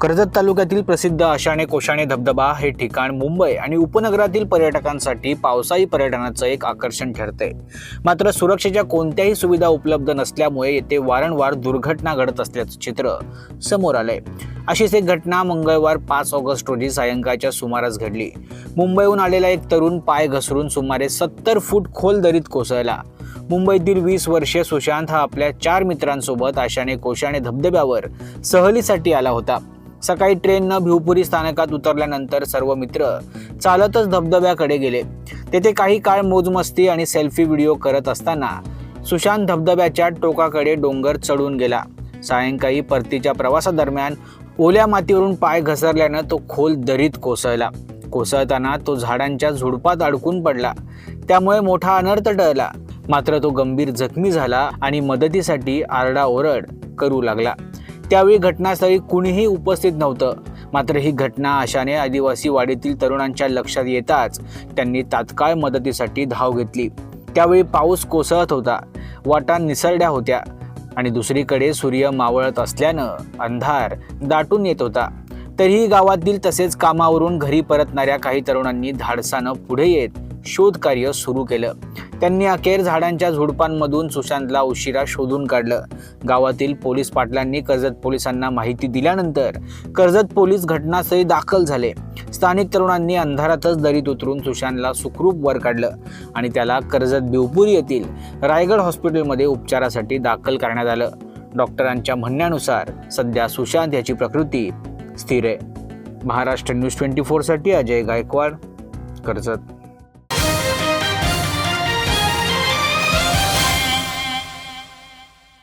कर्जत तालुक्यातील प्रसिद्ध आशाणे कोशाणे धबधबा हे ठिकाण मुंबई आणि उपनगरातील पर्यटकांसाठी पावसाळी पर्यटनाचं एक आकर्षण ठरते मात्र सुरक्षेच्या कोणत्याही सुविधा उपलब्ध नसल्यामुळे येथे वारंवार दुर्घटना घडत असल्याचं चित्र समोर आलंय. अशीच एक घटना मंगळवार पाच ऑगस्ट रोजी सायंकाळच्या सुमारास घडली. मुंबईहून आलेला एक तरुण पाय घसरून सुमारे सत्तर फूट खोल दरीत कोसळला. मुंबईतील वीस वर्षीय सुशांत हा आपल्या चार मित्रांसोबत आशाने कोशाने धबधब्यावर सहलीसाठी आला होता. सकाळी ट्रेननं भिवपुरी स्थानकात उतरल्यानंतर सर्व मित्र चालतच धबधब्याकडे गेले. तेथे काही काळ मोजमस्ती आणि सेल्फी व्हिडिओ करत असताना सुशांत धबधब्याच्या टोकाकडे डोंगर चढून गेला. सायंकाळी परतीच्या प्रवासादरम्यान ओल्या मातीवरून पाय घसरल्यानं तो खोल दरीत कोसळला. कोसळताना तो झाडांच्या झुडपात अडकून पडला. त्यामुळे मोठा अनर्थ टळला. मात्र तो गंभीर जखमी झाला आणि मदतीसाठी आरडाओरड करू लागला. त्यावेळी घटनास्थळी कुणीही उपस्थित नव्हतं. मात्र ही घटना अशाने आदिवासी वाडीतील तरुणांच्या लक्षात येताच त्यांनी तात्काळ मदतीसाठी धाव घेतली. त्यावेळी पाऊस कोसळत होता. वाटा निसरड्या होत्या आणि दुसरीकडे सूर्य मावळत असल्यानं अंधार दाटून येत होता. तरीही गावातील तसेच कामावरून घरी परतणाऱ्या काही तरुणांनी धाडसानं पुढे येत शोधकार्य सुरू केलं. त्यांनी अखेर झाडांच्या झुडपांमधून सुशांतला उशिरा शोधून काढलं. गावातील पोलीस पाटलांनी कर्जत पोलिसांना माहिती दिल्यानंतर कर्जत पोलीस घटनास्थळी दाखल झाले. स्थानिक तरुणांनी अंधारातच दरीत उतरून सुशांतला सुखरूप वर काढलं आणि त्याला कर्जत बिवपूर येथील रायगड हॉस्पिटलमध्ये उपचारासाठी दाखल करण्यात आलं. डॉक्टरांच्या म्हणण्यानुसार सध्या सुशांत याची प्रकृती स्थिर आहे. महाराष्ट्र न्यूज ट्वेंटी फोरसाठी अजय गायकवाड कर्जत.